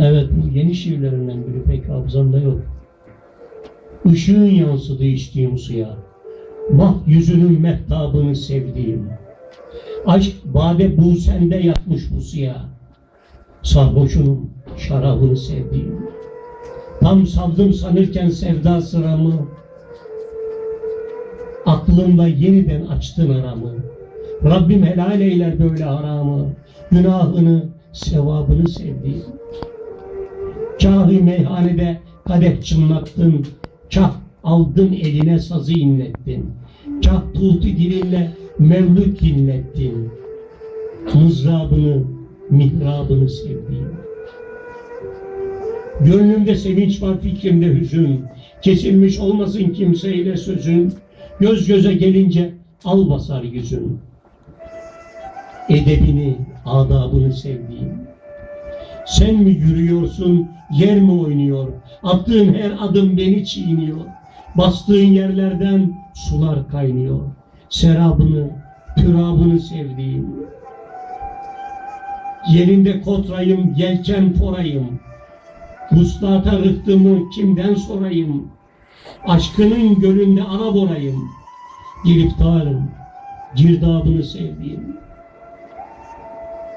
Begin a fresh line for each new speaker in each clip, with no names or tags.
Evet bu yeni şiirlerinden biri pek hafızamda yok. Işığın yansıdı içtiğim suya. Mah yüzünün mehtabını sevdiğim. Aşk bade bu sende yatmış bu suya. Sarhoşunun şarabını sevdiğim. Tam savdım sanırken sevda sıramı. Aklımda yeniden açtın aramı. Rabbim helal eyler böyle haramı. Günahını, sevabını sevdiğim. Kahi meyhanede kadeh çınlattın. Kah aldın eline sazı inlettin. Kah tuğti dilinle mevlüt dinlettin. Mızrabını, mihrabını sevdiğim. Gönlümde sevinç var, fikrimde hüzün. Kesilmiş olmasın kimseyle sözün. Göz göze gelince al basar yüzün. Edebini, adabını sevdiğim. Sen mi yürüyorsun, yer mi oynuyor? Attığın her adım beni çiğniyor. Bastığın yerlerden sular kaynıyor. Serabını, pürabını sevdiğim. Yerinde kotrayım, yelken forayım. Vuslata rıhtımı kimden sorayım? Aşkının gölünde ana borayım. Giriftarım, girdabını sevdiğim.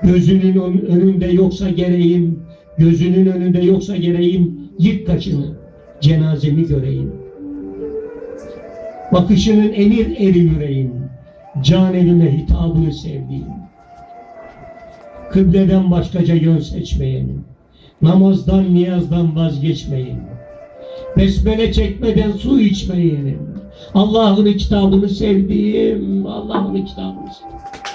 Gözünün ön- önünde yoksa gereğim, gözünün önünde yoksa gereğim, yık taşını, cenazemi göreyim. Bakışının emir eri yüreğim, can evime hitabını sevdiğim. Kıbleden başkaca yön seçmeyenim, namazdan niyazdan vazgeçmeyenim. Besmele çekmeden su içmeyelim. Allah'ın kitabını sevdiğim, Allah'ın kitabını sevdiğim.